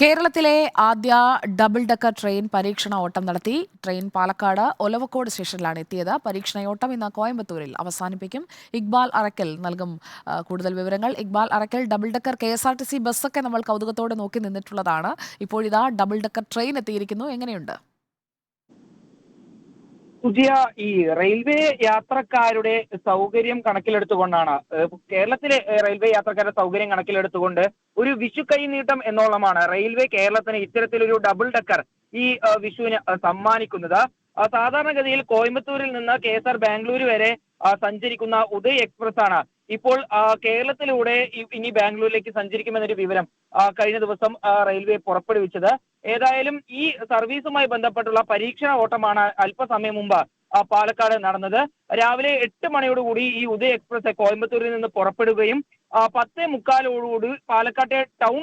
കേരളത്തിലെ ആദ്യ double decker train പരീക്ഷണ ഓട്ടം നടത്തി. ട്രെയിൻ പാലക്കാട് ഒലവക്കോട് സ്റ്റേഷനിലാണ് എത്തിയത്. പരീക്ഷണയോട്ടം ഇന്ന് കോയമ്പത്തൂരിൽ അവസാനിപ്പിക്കും. ഇക്ബാൽ അറക്കൽ നൽകും കൂടുതൽ വിവരങ്ങൾ. Iqbal Arakkal double decker K S R T C ബസ്സൊക്കെ നമ്മൾ കൗതുകത്തോടെ നോക്കി നിന്നിട്ടുള്ളതാണ്. ഇപ്പോഴിതാ ഡബിൾ ഡക്കർ ട്രെയിൻ എത്തിയിരിക്കുന്നു. എങ്ങനെയുണ്ട്? പുതിയ ഈ റെയിൽവേ യാത്രക്കാരുടെ സൗകര്യം കണക്കിലെടുത്തുകൊണ്ടാണ് കേരളത്തിലെ റെയിൽവേ യാത്രക്കാരുടെ സൗകര്യം കണക്കിലെടുത്തുകൊണ്ട് ഒരു വിഷു കൈനീട്ടം എന്നോളമാണ് റെയിൽവേ കേരളത്തിന് ഇത്തരത്തിലൊരു ഡബിൾ ഡക്കർ ഈ വിഷുവിന് സമ്മാനിക്കുന്നത്. സാധാരണഗതിയിൽ കോയമ്പത്തൂരിൽ നിന്ന് കെ എസ് ആർ ബാംഗ്ലൂർ വരെ സഞ്ചരിക്കുന്ന ഉദയ് എക്സ്പ്രസ് ആണ്. ഇപ്പോൾ കേരളത്തിലൂടെ ഇനി ബാംഗ്ലൂരിലേക്ക് സഞ്ചരിക്കുമെന്നൊരു വിവരം കഴിഞ്ഞ ദിവസം റെയിൽവേ പുറപ്പെടുവിച്ചത്. ഏതായാലും ഈ സർവീസുമായി ബന്ധപ്പെട്ടുള്ള പരീക്ഷണ ഓട്ടമാണ് അല്പസമയം മുമ്പ് പാലക്കാട് നടന്നത്. രാവിലെ എട്ട് മണിയോടുകൂടി ഈ ഉദയ എക്സ്പ്രസ് കോയമ്പത്തൂരിൽ നിന്ന് പുറപ്പെടുകയും പത്ത് മുക്കാലോടുകൂടി പാലക്കാട്ടെ ടൗൺ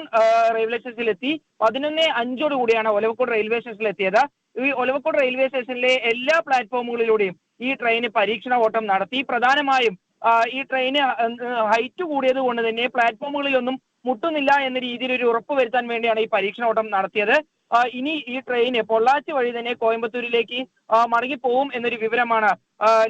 റെയിൽവേ സ്റ്റേഷനിൽ എത്തി പതിനൊന്ന് അഞ്ചോടുകൂടിയാണ് ഒലവക്കോട് റെയിൽവേ സ്റ്റേഷനിൽ എത്തിയത് ഈ ഒലവക്കോട് റെയിൽവേ സ്റ്റേഷനിലെ എല്ലാ പ്ലാറ്റ്ഫോമുകളിലൂടെയും ഈ ട്രെയിന് പരീക്ഷണ ഓട്ടം നടത്തി. പ്രധാനമായും ഈ ട്രെയിന് ഹൈറ്റ് കൂടിയത് കൊണ്ട് തന്നെ പ്ലാറ്റ്ഫോമുകളിലൊന്നും മുട്ടുന്നില്ല എന്ന രീതിയിൽ ഒരു ഉറപ്പ് വരുത്താൻ വേണ്ടിയാണ് ഈ പരീക്ഷണ ഓട്ടം നടത്തിയത് ഇനി ഈ ട്രെയിന് പൊള്ളാച്ചി വഴി തന്നെ കോയമ്പത്തൂരിലേക്ക് മടങ്ങിപ്പോവും എന്നൊരു വിവരമാണ്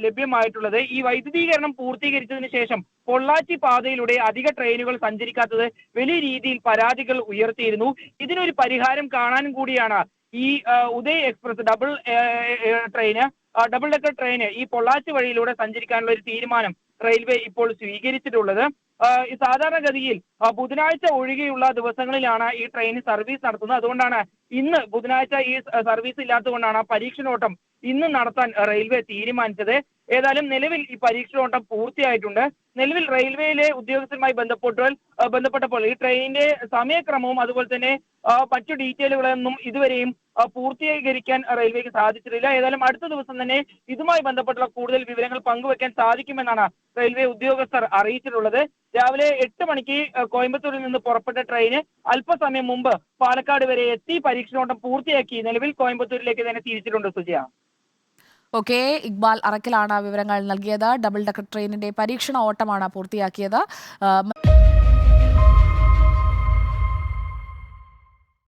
ലഭ്യമായിട്ടുള്ളത്. ഈ വൈദ്യുതീകരണം പൂർത്തീകരിച്ചതിന് ശേഷം പൊള്ളാച്ചി പാതയിലൂടെ അധിക ട്രെയിനുകൾ സഞ്ചരിക്കാത്തത് വലിയ രീതിയിൽ പരാതികൾ ഉയർത്തിയിരുന്നു. ഇതിനൊരു പരിഹാരം കാണാനും കൂടിയാണ് ഈ Uday express double train double decker train ഈ പൊള്ളാച്ചി വഴിയിലൂടെ സഞ്ചരിക്കാനുള്ള ഒരു തീരുമാനം. റെയിൽവേ ഇപ്പോൾ സ്വീകരിച്ചിട്ടുള്ളത്. സാധാരണഗതിയിൽ ബുധനാഴ്ച ഒഴികെയുള്ള ദിവസങ്ങളിലാണ് ഈ ട്രെയിൻ സർവീസ് നടത്തുന്നത്. അതുകൊണ്ടാണ് ഇന്ന് ബുധനാഴ്ച ഈ സർവീസ് ഇല്ലാത്തതുകൊണ്ടാണ് പരീക്ഷണോട്ടം ഇന്ന് നടത്താൻ റെയിൽവേ തീരുമാനിച്ചത്. ഏതായാലും നിലവിൽ ഈ പരീക്ഷണോട്ടം പൂർത്തിയായിട്ടുണ്ട്. നിലവിൽ റെയിൽവേയിലെ ഉദ്യോഗസ്ഥരുമായി ബന്ധപ്പെട്ടാൽ ബന്ധപ്പെട്ടപ്പോൾ ഈ ട്രെയിനിന്റെ സമയക്രമവും അതുപോലെ തന്നെ മറ്റു ഡീറ്റെയിലുകളൊന്നും ഇതുവരെയും പൂർത്തീകരിക്കാൻ റെയിൽവേക്ക് സാധിച്ചിട്ടില്ല. ഏതായാലും അടുത്ത ദിവസം തന്നെ ഇതുമായി ബന്ധപ്പെട്ടുള്ള കൂടുതൽ വിവരങ്ങൾ പങ്കുവെക്കാൻ സാധിക്കുമെന്നാണ് റെയിൽവേ ഉദ്യോഗസ്ഥർ അറിയിച്ചിട്ടുള്ളത്. രാവിലെ എട്ട് മണിക്ക് കോയമ്പത്തൂരിൽ നിന്ന് പുറപ്പെട്ട ട്രെയിന് അല്പസമയം മുമ്പ് പാലക്കാട് വരെ എത്തി പരീക്ഷണോട്ടം പൂർത്തിയാക്കി നിലവിൽ കോയമ്പത്തൂരിലേക്ക് തന്നെ തിരിച്ചിട്ടുണ്ട് സുജയ. ഓക്കെ ഇക്ബാൽ അറക്കലാണ് വിവരങ്ങൾ നൽകിയത്. ഡബിൾ ഡക്കർ ട്രെയിനിന്റെ പരീക്ഷണ ഓട്ടമാണ് പൂർത്തിയാക്കിയത്.